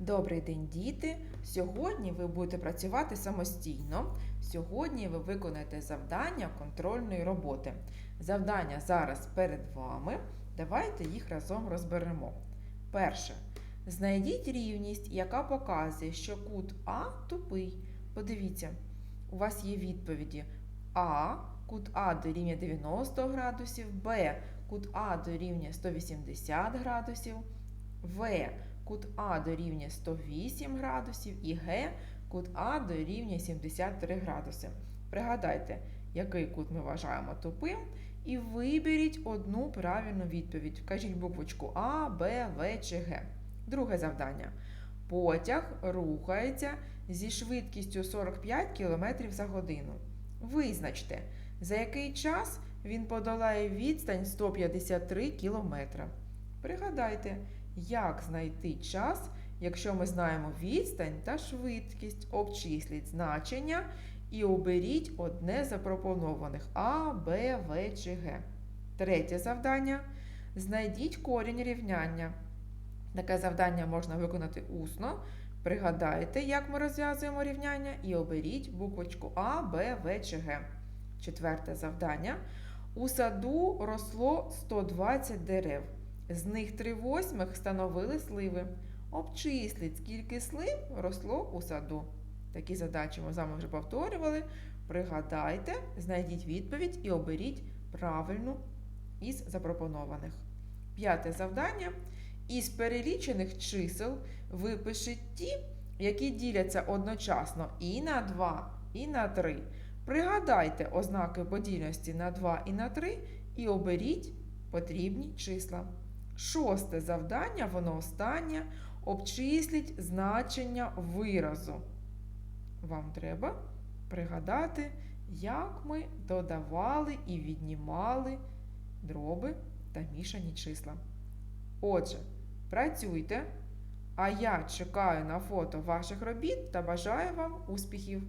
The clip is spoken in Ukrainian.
Добрий день, діти! Сьогодні ви будете працювати самостійно. Сьогодні ви виконаєте завдання контрольної роботи. Завдання зараз перед вами. Давайте їх разом розберемо. Перше. Знайдіть рівність, яка показує, що кут А тупий. Подивіться, у вас є відповіді А, кут А дорівнює 90 градусів, Б, кут А дорівнює 180 градусів, В, кут А дорівнює 108 градусів і Г, кут А дорівнює 73 градуси. Пригадайте, який кут ми вважаємо тупим, і виберіть одну правильну відповідь. Вкажіть буквочку А, Б, В чи Г. Друге завдання. Потяг рухається зі швидкістю 45 км за годину. Визначте, за який час він подолає відстань 153 км. Пригадайте, як знайти час, якщо ми знаємо відстань та швидкість, обчисліть значення і оберіть одне з запропонованих А, Б, В чи Г. Третє завдання. Знайдіть корінь рівняння. Таке завдання можна виконати усно. Пригадайте, як ми розв'язуємо рівняння, і оберіть буквочку А, Б, В чи Г. Четверте завдання. У саду росло 120 дерев. З них 3 восьмих становили сливи. Обчисліть, скільки слив росло у саду. Такі задачі ми з вами вже повторювали. Пригадайте, знайдіть відповідь і оберіть правильну із запропонованих. П'яте завдання. Із перелічених чисел випишіть ті, які діляться одночасно і на 2, і на 3. Пригадайте ознаки подільності на 2 і на 3 і оберіть потрібні числа. Шосте завдання, воно останнє. Обчисліть значення виразу. Вам треба пригадати, як ми додавали і віднімали дроби та мішані числа. Отже, працюйте, а я чекаю на фото ваших робіт та бажаю вам успіхів!